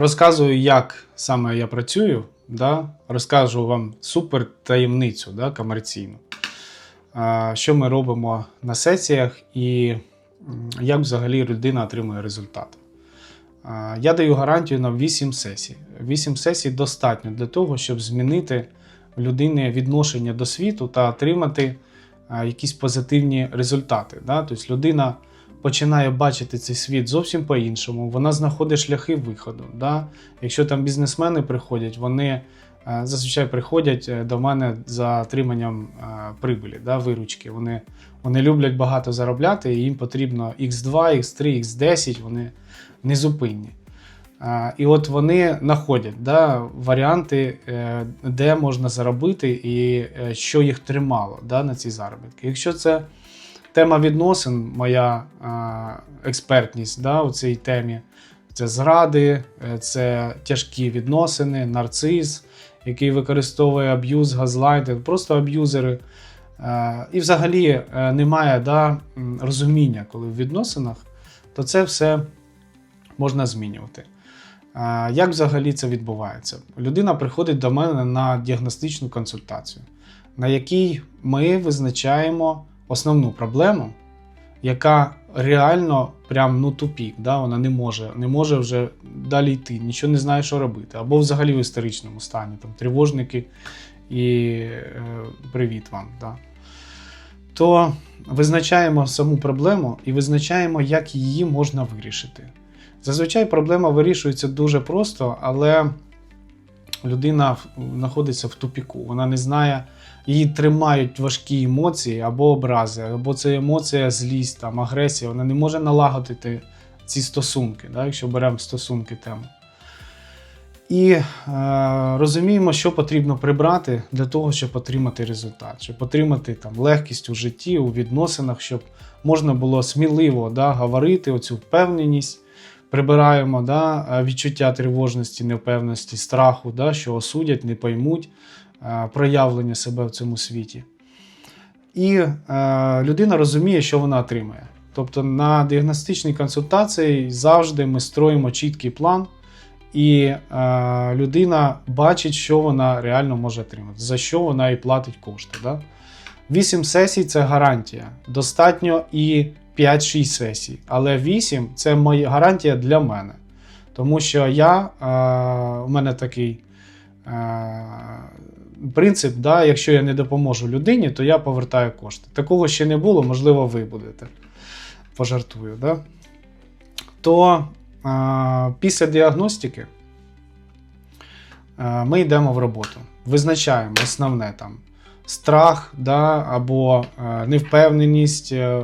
Розказую, як саме я працюю, да? розкажу вам супер таємницю да, комерційну. Що ми робимо на сесіях і як взагалі людина отримує результат. Я даю гарантію на 8 сесій. 8 сесій достатньо для того, щоб змінити в людини відношення до світу та отримати якісь позитивні результати. Да? Тобто людина починає бачити цей світ зовсім по-іншому, вона знаходить шляхи виходу. Да? Якщо там бізнесмени приходять, вони е, зазвичай приходять е, до мене за отриманням е, прибилі, да, виручки. Вони, вони люблять багато заробляти, і їм потрібно X2, X3, X10, вони незупинні. І от вони знаходять да, варіанти, де можна заробити і що їх тримало да, на ці заробітки. Якщо це тема відносин, моя а, експертність да, у цій темі, це зради, е, це тяжкі відносини, нарцис, який використовує аб'юз, газлайтинг, просто аб'юзери. Е, І взагалі е, немає да, розуміння, коли в відносинах, то це все можна змінювати. Як взагалі це відбувається? Людина приходить до мене на діагностичну консультацію, на якій ми визначаємо основну проблему, яка реально прям ну тупік, да? вона не може, не може вже далі йти, нічого не знає, що робити, або взагалі в істеричному стані, там тривожники і е, привіт вам. Да? То визначаємо саму проблему і визначаємо, як її можна вирішити. Зазвичай проблема вирішується дуже просто, але людина знаходиться в тупіку. Вона не знає, її тримають важкі емоції або образи, або це емоція, злість, там, агресія. Вона не може налагодити ці стосунки, да, якщо беремо стосунки тему. І е, розуміємо, що потрібно прибрати для того, щоб отримати результат, щоб отримати там легкість у житті, у відносинах, щоб можна було сміливо да, говорити оцю впевненість. Прибираємо да, відчуття тривожності, невпевненості, страху, да, що осудять, не поймуть проявлення себе в цьому світі. І е, людина розуміє, що вона отримає. Тобто на діагностичній консультації завжди ми строїмо чіткий план, і е, людина бачить, що вона реально може отримати, за що вона і платить кошти. Да? 8 сесій це гарантія. Достатньо і 5-6 сесій. Але 8 це моя гарантія для мене. Тому що я, е, у мене такий е, принцип, да, якщо я не допоможу людині, то я повертаю кошти. Такого ще не було, можливо, ви будете. Пожартую. Да? То е, після діагностики е, ми йдемо в роботу. Визначаємо основне там страх да, або е, невпевненість, е,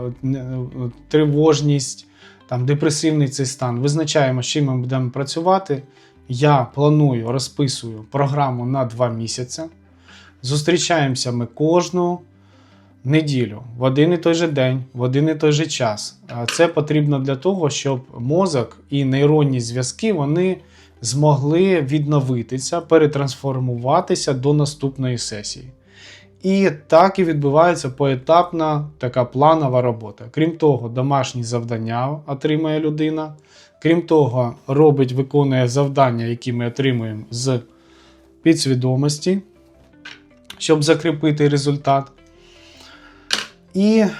тривожність, там, депресивний цей стан. Визначаємо, з чим ми будемо працювати. Я планую, розписую програму на 2 місяці. Зустрічаємося ми кожну неділю, в один і той же день, в один і той же час. Це потрібно для того, щоб мозок і нейронні зв'язки вони змогли відновитися, перетрансформуватися до наступної сесії. І так і відбувається поетапна така планова робота. Крім того, домашні завдання отримує людина. Крім того, робить, виконує завдання, які ми отримуємо з підсвідомості, щоб закріпити результат. І е,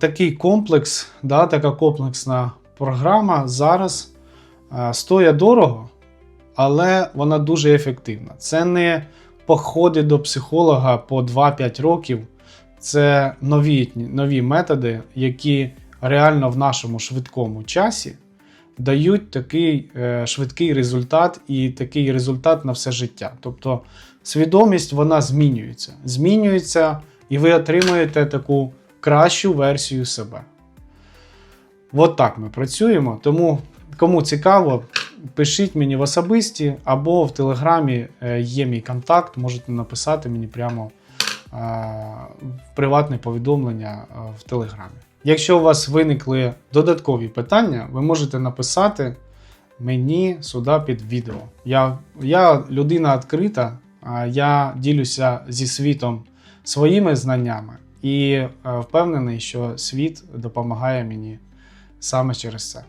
такий комплекс, да, така комплексна програма зараз е, стоїть дорого, але вона дуже ефективна. Це не походи до психолога по 2-5 років. Це нові, нові методи, які реально в нашому швидкому часі дають такий е, швидкий результат і такий результат на все життя. Тобто свідомість вона змінюється. Змінюється, і ви отримуєте таку кращу версію себе. От так ми працюємо. Тому, кому цікаво, пишіть мені в особисті або в Телеграмі е, є мій контакт, можете написати мені прямо е, в приватне повідомлення в Телеграмі. Якщо у вас виникли додаткові питання, ви можете написати мені сюди під відео. Я, я людина відкрита, я ділюся зі світом своїми знаннями і е, впевнений, що світ допомагає мені саме через це.